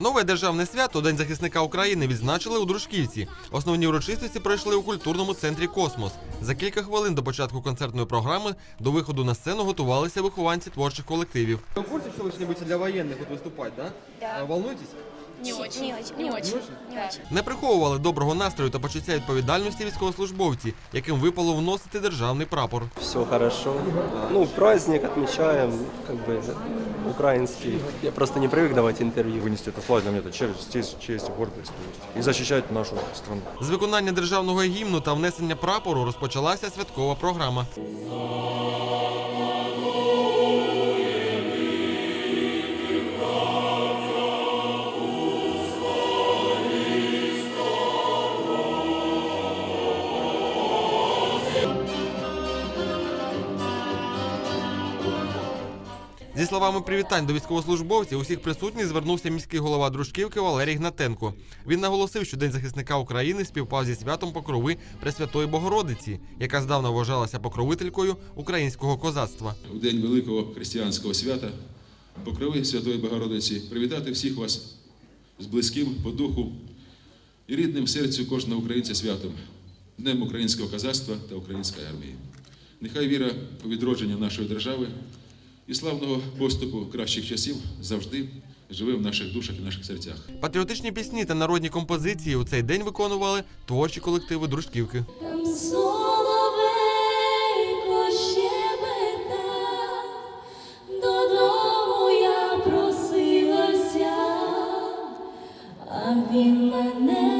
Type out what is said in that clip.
Нове державне свято День захисника України відзначили у Дружківці. Основні урочистості пройшли у культурному центрі Космос. За кілька хвилин до початку концертної програми до виходу на сцену готувалися вихованці творчих колективів. Вы в курсе, что вы будете для военных вот выступать, да? Да. А, Волнуетесь? Не очень. Не очень. Не очень. Не очень. Не приховували доброго настрою та почуття відповідальності військовослужбовці, яким випало вносити державний прапор. Все хорошо. Ну, праздник отмечаем, как бы украинский. Я просто не привык давать интервью. Вынести этот флаг для меня это честь, честь, честь и гордость. И защищать нашу страну. З виконання державного гімну та внесення прапору розпочалася святкова програма. Зі словами привітань до військовослужбовців, усіх присутніх звернувся міський голова Дружківки Валерій Гнатенко. Він наголосив, що День захисника України співпав зі святом Покрови Пресвятої Богородиці, яка здавна вважалася покровителькою українського козацтва. у день великого християнського свята, покрови Святої Богородиці, привітати всіх вас з близьким по духу і рідним серцю кожного українця святом, Днем українського козацтва та української армії. Нехай віра у відродження нашої держави і славного поступу кращих часів завжди. Живе в наших душах і наших серцях. Патріотичні пісні та народні композиції у цей день виконували творчі колективи дружківки. Додому я просилася, а він мене.